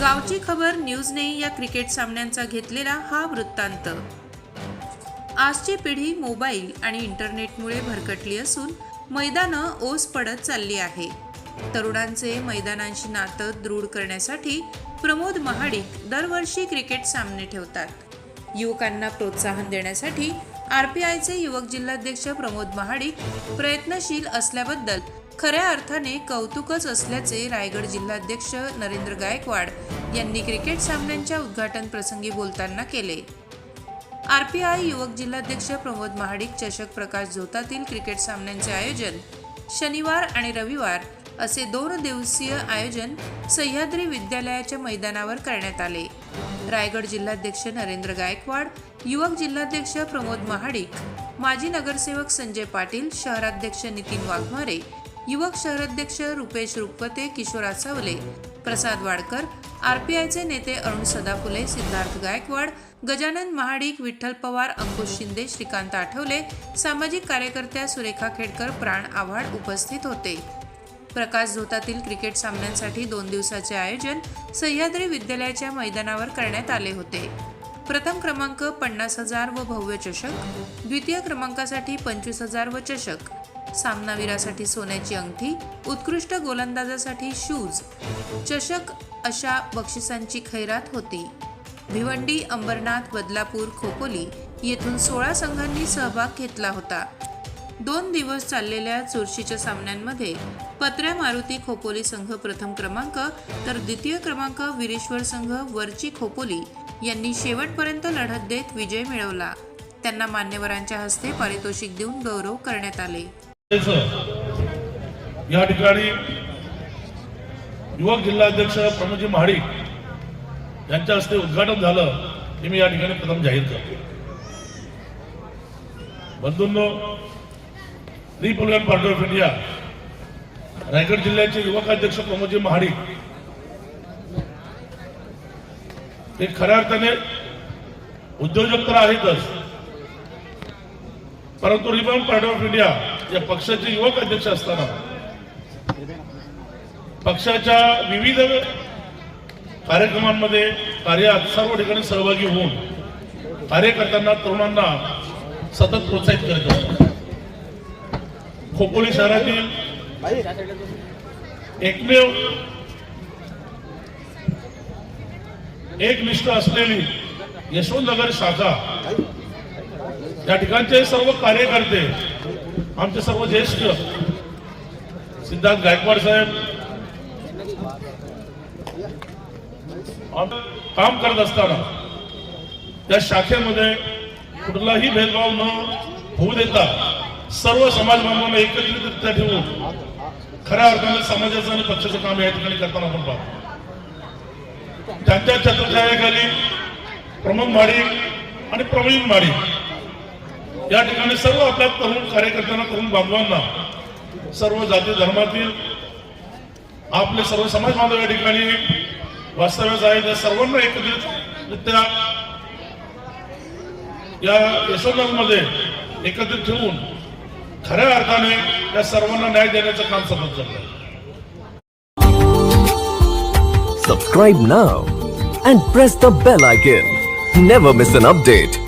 गावची खबर न्यूजने या क्रिकेट सामन्यांचा घेतलेला हा वृत्तांत. आजची पिढी मोबाईल आणि इंटरनेटमुळे भरकटली असून मैदानं ओस पडत चालली आहे. तरुणांचे मैदानांशी नातं दृढ करण्यासाठी प्रमोद महाडिक दरवर्षी क्रिकेट सामने ठेवतात. युवकांना प्रोत्साहन देण्यासाठी आर पी आयचे युवक जिल्हाध्यक्ष प्रमोद महाडिक प्रयत्नशील असल्याबद्दल खऱ्या अर्थाने कौतुकच असल्याचे रायगड जिल्हाध्यक्ष नरेंद्र गायकवाड यांनी क्रिकेट सामन्यांच्या उद्घाटन प्रसंगी बोलताना केले. आर पी आय युवक जिल्हाध्यक्ष प्रमोद महाडिक चषक प्रकाश झोतातील क्रिकेट सामन्यांचे आयोजन शनिवार आणि रविवार असे दोन दिवसीय आयोजन सह्याद्री विद्यालयाच्या मैदानावर करण्यात आले. रायगड जिल्हाध्यक्ष नरेंद्र गायकवाड युवक जिल्हाध्यक्ष प्रमोद महाडिक माजी नगरसेवक संजय पाटील शहराध्यक्ष नितीन वाघमारे युवक शहराध्यक्ष रुपेश रुपते किशोर आसावले प्रसाद वाडकर आरपीआयचे नेते अरुण सदाफुले सिद्धार्थ गायकवाड गजानन महाडिक विठ्ठल पवार अंकुश शिंदे श्रीकांत आठवले सामाजिक कार्यकर्त्या सुरेखा खेडकर प्राण आव्हाड उपस्थित होते. प्रकाश झोतातील क्रिकेट सामन्यांसाठी दोन दिवसाचे आयोजन सह्याद्री विद्यालयाच्या मैदानावर करण्यात आले होते. प्रथम क्रमांक पन्नास हजार व भव्य चषक द्वितीय क्रमांकासाठी पंचवीस हजार व चषक सामनावीरासाठी सोन्याची अंगठी उत्कृष्ट गोलंदाजासाठी शूज चषक अशा बक्षिसांची खैरात होती. भिवंडी अंबरनाथ बदलापूर खोपोली येथून सोळा संघांनी सहभाग घेतला होता. दोन दिवस चाललेल्या चुरशीच्या सामन्यांमध्ये पत्र्या मारुती खोपोली संघ प्रथम क्रमांक तर द्वितीय क्रमांक विरेश्वर संघ वरची खोपोली यांनी शेवटपर्यंत लढत देत विजय मिळवला. त्यांना मान्यवरांच्या हस्ते पारितोषिक देऊन गौरव करण्यात आले. या ठिकाणी युवक जिल्हाध्यक्ष प्रमोदजी महाडिक यांच्या हस्ते उद्घाटन झालं हे मी या ठिकाणी प्रथम जाहीर करतो. बंधूंनो Republican Party of India Raigad जिल्ह्याचे युवकाध्यक्ष प्रमोदजी महाडिक हे खऱ्या अर्थाने उद्योजक तर आहेतच परंतु रिपब्लिकन पार्टी ऑफ इंडिया या पक्षाचे युवक अध्यक्ष असताना. पक्षाच्या विविध कार्यक्रमांमध्ये कार्यात सर्व ठिकाणी सहभागी होऊन कार्यकर्त्यांना तरुणांना सतत प्रोत्साहित करत असतो खोपोली शहरातील एकमेव एक निष्ठ असलेली यशवंतनगर शाखा या ठिकाणचे सर्व कार्यकर्ते आमचे सर्व ज्येष्ठ सिद्धार्थ गायकवाड साहेब. काम करत असताना त्या शाखेमध्ये कुठलाही भेदभाव न होऊ देता सर्व समाज बांधवांना एकत्रितरित्या ठेवून खऱ्या अर्थाने समाजाचं आणि पक्षाचं काम या ठिकाणी करताना आपण पाहतो. त्यांच्या छत्रछायाखाली प्रमोद माडिक आणि प्रवीण माडिक या ठिकाणी सर्व आपल्या तरुण कार्यकर्त्यांना तरुण बांधवांना सर्व जाती धर्मातील आपले सर्व समाज बांधव या ठिकाणी वास्तव्यास आहे त्या सर्वांना एकत्रितरित्या या यशोगांमध्ये एकत्रित ठेवून खऱ्या अर्थाने या सर्वांना न्याय देण्याचं काम सतत चाललंय Subscribe now and press the bell icon. Never miss an update.